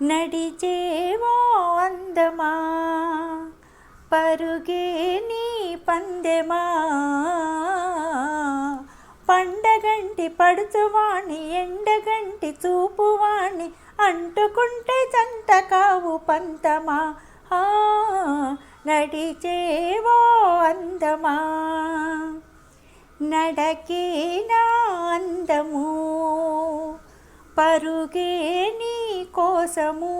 నడిచేవో అందమా? పరుగే నీ పందెమా? పండగంటి పడుచువాణి ఎండగంటి చూపువాణి అంటుకుంటే జంట కావు పంతమా ఆ, నడిచేవో అందమా? నడకే నా అందము? పరుగే నీ కోసము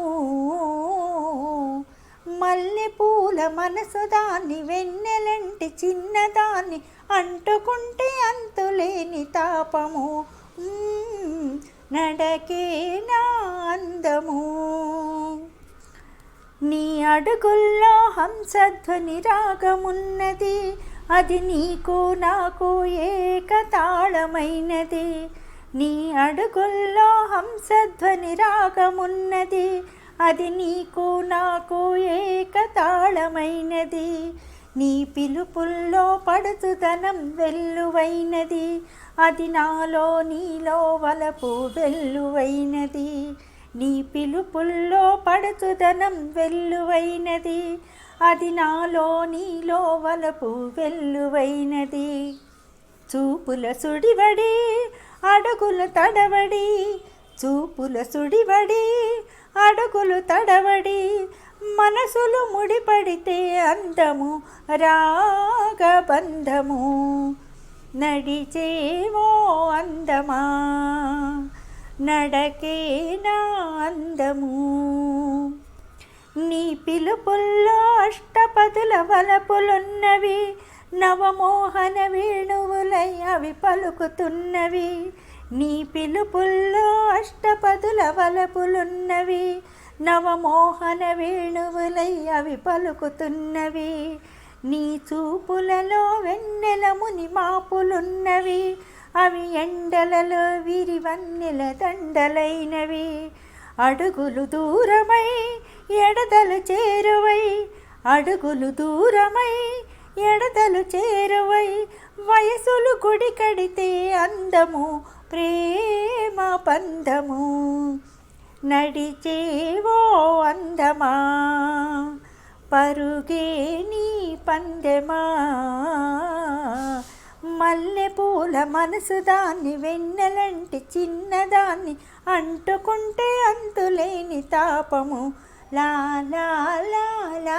మల్లె పూల మనసు దాన్ని వెన్నెలంటి చిన్నదాన్ని అంటుకుంటే అంతులేని తాపము. నడకే నా అందము. నీ అడుగుల్లో హంసధ్వని రాగమున్నది అది నీకు నాకు ఏకతాళమైనది. నీ అడుగుల్లో హంసధ్వని రాగమున్నది అది నీకు నాకు ఏకతాళమైనది. నీ పిలుపుల్లో పడుతుదనం వెల్లువైనది. అది నాలో నీలో వలపు వెల్లువైనది. నీ పిలుపుల్లో పడుతుదనం వెల్లువైనది. అది నాలో నీలో వలపు వెల్లువైనది. చూపుల సుడివడి అడుగులు తడవడి చూపుల సుడివడి అడుగులు తడవడి మనసులు ముడిపడితే అందము రాగబంధము. నడిచేవో అందమా? నడకే నా అందము? నీ పిలుపుల్లో అష్టపదుల వలపులున్నవి నవమోహన వేణువులై అవి పలుకుతున్నవి. నీ పిలుపుల్లో అష్టపదుల వలపులున్నవి. నవమోహన వేణువులై అవి పలుకుతున్నవి. నీ చూపులలో వెన్నెలముని మాపులున్నవి. అవి ఎండలలో విరివన్నెల దండలైనవి. అడుగులు దూరమై ఎడదలు చేరువై. అడుగులు దూరమై ఎడదలు చేరువై. వయసులు గుడి కడితే అందము ప్రేమ పందము నడిచేవో అందమా? పరుగే నీ పందెమా? మల్లె పూల మనసు దాన్ని వెన్నెలంటి చిన్నదాన్ని అంటుకుంటే అంతులేని తాపము. లా లా లా